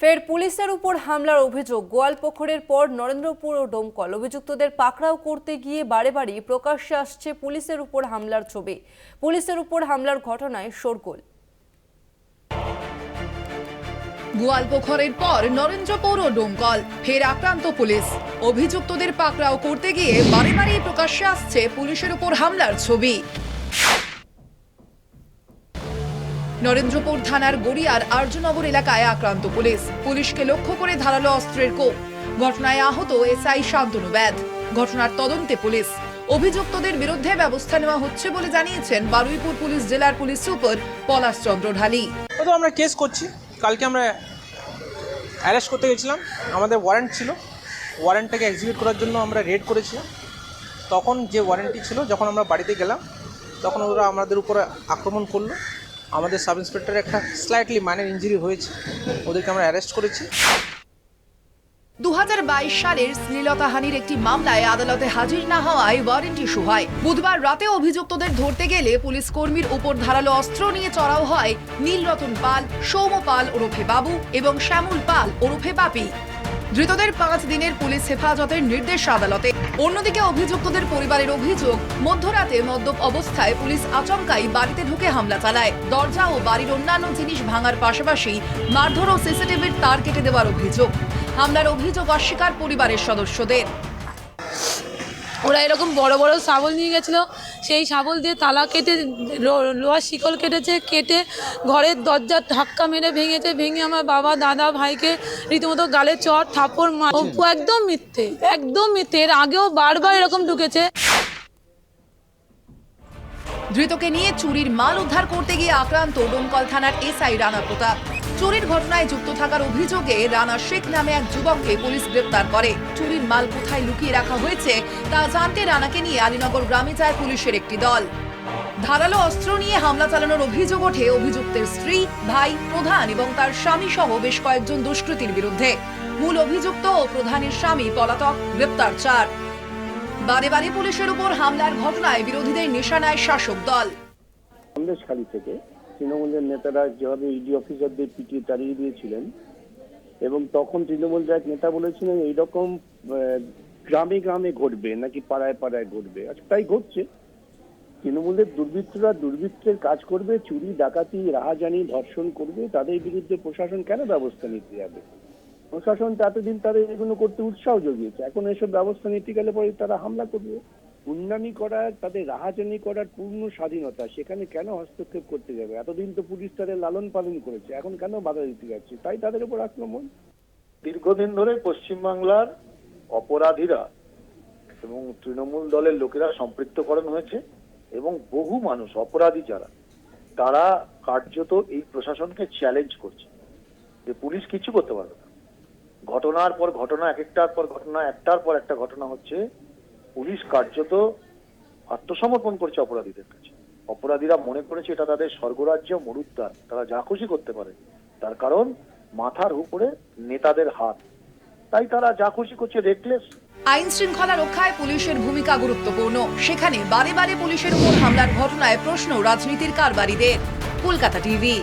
ফের পুলিশের উপর হামলার অভিযোগ। গোয়ালপুকুরের পর নরেন্দ্রপুর ও ডোমকল। অভিযুক্তদের পাকড়াও করতে গিয়ে বারে বারে প্রকাশ্যে আসছে পুলিশের উপর হামলার ছবি। পুলিশের উপর হামলার ঘটনায় শোরগোল। গোয়ালপোখরের পর নরেন্দ্রপুর ও ডোমকল। ফের আক্রান্ত পুলিশ। অভিযুক্তদের পাকড়াও করতে গিয়ে বারে বারে প্রকাশ্যে আসছে পুলিশের উপর হামলার ছবি। নরেন্দ্রপুর থানার গড়িয়ার আর্যনগর এলাকায় আক্রান্ত পুলিশ। পুলিশকে লক্ষ্য করে ধারালো অস্ত্রের কোপ। ঘটনায় আহত এসআই শান্তনু ব্যাধ। ঘটনার তদন্তে পুলিশ। অভিযুক্তদের বিরুদ্ধে ব্যবস্থা নেওয়া হচ্ছে বলে জানিয়েছেন বারুইপুর পুলিশ জেলার পুলিশ সুপার পলাশ চন্দ্র ঢালি। আমরা কেস করছি। কালকে আমরা অ্যারেস্ট করতে গেছিলাম। আমাদের ওয়ারেন্ট ছিল। ওয়ারেন্টটাকে এক্সিকিউট করার জন্য আমরা রেড করেছিলাম। তখন যে ওয়ারেন্টটি ছিল, যখন আমরা বাড়িতে গেলাম, তখন ওরা আমাদের উপরে আক্রমণ করল। আমাদের সাব ইন্সপেক্টরের একটা স্লাইটলি মাইনার ইঞ্জুরি হয়েছে। ওদেরকে আমরা অ্যারেস্ট করেছি। দুহাজার বাইশ সালের শ্লীলতাহানির একটি মামলায় আদালতে হাজির না হওয়ায় ওয়ারেন্ট ইস্যু হয় বুধবার রাতে অভিযুক্তদের ধরতে গেলে পুলিশ কর্মীর উপর ধারালো অস্ত্র নিয়ে চড়াও হয় নীলরতন পাল সৌম পাল ওরফে বাবু এবং শ্যামল পাল ওরফে বাপি ধৃতদের পাঁচ দিনের পুলিশ হেফাজতের নির্দেশ আদালতে। অন্যদিকে অভিযুক্তদের পরিবারের অভিযোগ, মধ্যরাতে মদ্যপ অবস্থায় পুলিশ আচমকাই বাড়িতে ঢুকে হামলা চালায়। দরজা ও বাড়ির অন্যান্য জিনিস ভাঙার পাশাপাশি মারধর ও সিসিটিভির তার কেটে দেওয়ার অভিযোগ। হামলার অভিযোগ অস্বীকার পরিবারের সদস্যদের। ওরা এরকম বড় বড় শাবল নিয়ে গেছিল। সেই শাবল দিয়ে তালা কেটে লোহার শিকল কেটেছে, কেটে ঘরের দরজার ধাক্কা মেরে ভেঙেছে, ভেঙে আমার বাবা, দাদা, ভাইকে রীতিমতো গালে চট থাপ্পড় মা একদম মিথ্যে একদম মিথ্যে, এর আগেও বারবার এরকম ঢুকেছে। ধৃতকে নিয়ে চুরির মাল উদ্ধার করতে গিয়ে আক্রান্ত ডোমকল থানার এসআই রানা প্রতাপ। চুরির ঘটনায় যুক্ত থাকার অভিযোগে রানা শেখ নামে এক যুবককে পুলিশ গ্রেপ্তার করে। চুরির মাল কোথায় লুকিয়ে রাখা হয়েছে, তা জানতে রানাকে নিয়ে আলীনগর গ্রামে যায় পুলিশের একটি দল। ধারালো অস্ত্র নিয়ে হামলা চালানোর অভিযোগ ওঠে অভিযুক্তের স্ত্রী, ভাই, প্রধান এবং তার স্বামী সহ বেশ কয়েকজন দুষ্কৃতীর বিরুদ্ধে। মূল অভিযুক্ত ও প্রধানের স্বামী পলাতক, গ্রেপ্তার চার। বারে বারে পুলিশের উপর হামলার ঘটনায় বিরোধীদের নিশানায় শাসক দল। থেকে তৃণমূলের নেতারা যেভাবে ইডি অফিসারদের পিটিয়ে তাড়িয়ে দিয়েছিলেন, এবং তখন তৃণমূলের এক নেতা বলেছিলেন, এইরকম গ্রামে গ্রামে ঘটবে, নাকি পাড়ায় পাড়ায় ঘটবে। আচ্ছা তাই ঘটছে। তৃণমূলের দুর্বৃত্তরা দুর্বৃত্তের কাজ করবে, চুরি, ডাকাতি, রাহাজানি, ধর্ষণ করবে, তাদের বিরুদ্ধে প্রশাসন কেন ব্যবস্থা নিতে যাবে? প্রশাসন এতদিন তাদের এগুলো করতে উৎসাহ জুগিয়েছে, এখন এসব ব্যবস্থা নিতে গেলে পরে তারা হামলা করবে। উন্নামি করার, তাদের রাহাজানি করার পূর্ণ স্বাধীনতা, সেখানে কেন হস্তক্ষেপ করতে যাবে? এতদিন তো পুলিশ তাদের লালন পালন করেছে, এখন কেন বাধা দিতে যাচ্ছে? তাই তাদের উপর আক্রমণ? দীর্ঘদিন ধরে পশ্চিমবাংলার অপরাধীরা এবং তৃণমূল দলের লোকেরা সম্পৃক্তকরণ হয়েছে এবং বহু মানুষ, অপরাধী যারা, তারা কার্যত এই প্রশাসনকে চ্যালেঞ্জ করছে যে পুলিশ কিছু করতে পারবে না। ঘটনার পর ঘটনা, এক একটার পর ঘটনা, একটার পর একটা ঘটনা হচ্ছে পুলিশ কার্যত আত্মসমর্পণ করছে অপরাধীদের কাছে। অপরাধীরা মনে করেছে এটা তাদের স্বর্গরাজ্য, মরুদ্যান। তারা যা খুশি করতে পারে। তার কারণ, মাথার উপরে নেতাদের হাত। তাই তারা যা খুশি করছে রেকলেস আইন শৃঙ্খলা রক্ষায় পুলিশের ভূমিকা গুরুত্বপূর্ণ। সেখানে বারে বারে পুলিশের উপর হামলার ঘটনায় প্রশ্ন রাজনীতির কারবারিদের। কলকাতা টিভি।